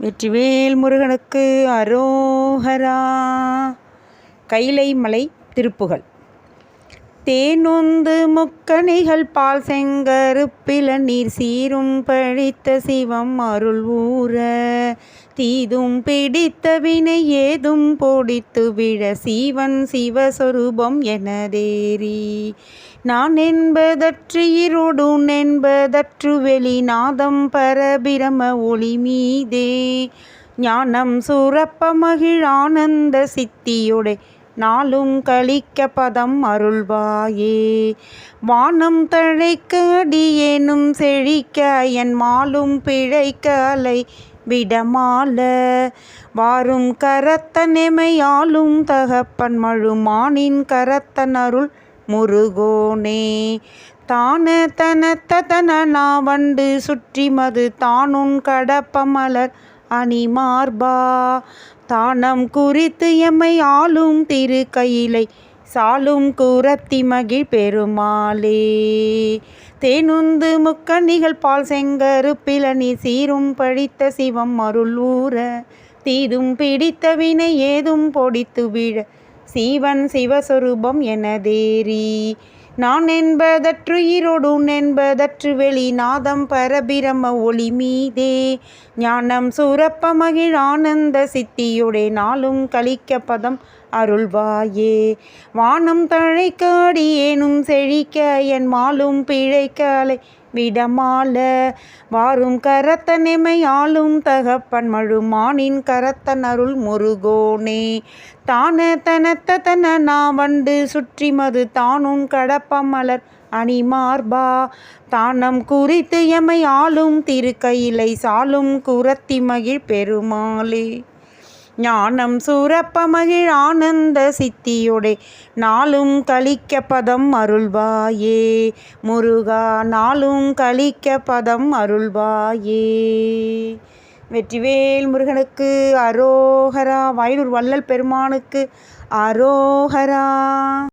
வெற்றிவேல் முருகனுக்கு அரோஹரா. கைலை மலை திருப்புகள். தேனொந்து முக்கணிகள் பால் செங்கருப்பில நீர் சீரும் பழித்த சிவம் அருள் ஊற. தீதும் பிடித்த வினை ஏதும் பொடித்து விழ சீவன் சிவஸ்வரூபம் எனதேரி நான் என்பதற்று இருடு என்பதற்று வெளிநாதம் பரபிரம ஒளி மீதே. ஞானம் சுரப்ப மகிழ் ஆனந்த சித்தியுடை நாளும் கழிக்க பதம் அருள்வாயே. வானம் தழைக்க அடியேனும் செழிக்க என் மாலும் பிழைக்க அலை விடமால. வாரும் கரத்தனெமையாலும் தகப்பன் மழுமானின் கரத்தன் அருள் முருகோனே. தான தனத்த தன வண்டு சுற்றி மது தானுன் கடப்பமலர் அணிமார்பா. தானம் குறித்து எம்மை ஆளும் திரு கையிலை சாலும் கூரத்தி மகிழ் பெருமாளே. தேனுந்து முக்கணிகள் பால் செங்கரு பிளனி சீரும் பழித்த சிவம் அருள் ஊற தீதும் பிடித்த வினை ஏதும் பொடித்து விழ சீவன் சிவஸ்வரூபம் எனதேரி நான் என்பதற்று ஈரோடு என்பதற்று வெளி நாதம் பரபிரம ஒளி மீதே. ஞானம் சூரப்ப மகிழ் ஆனந்த சித்தியுடே நாளும் கழிக்க பதம் அருள்வாயே. வானம் தழைக்காடி ஏனும் செழிக்க என் மாலும் பிழைக்க அலை விடமால. வாரும் கரத்தனெமை ஆளும் தகப்பன் மழுமானின் கரத்தன் அருள் முருகோனே. தான தனத்த தன நான் வண்டு சுற்றி மது தானும் கடப்பமலர் அணிமார்பா. தானம் குறித்து எமை ஆளும் திருக்கையிலை சாலும் குரத்தி மகிழ் பெருமாளே. ஞானம் சூரப்ப மகிழ் ஆனந்த சித்தியுடை. நாளும் கழிக்க பதம் அருள்வாயே. முருகா நாளும் கழிக்க பதம் அருள்வாயே. வெற்றிவேல் முருகனுக்கு அரோஹரா வயலூர் வள்ளல் பெருமானுக்கு அரோஹரா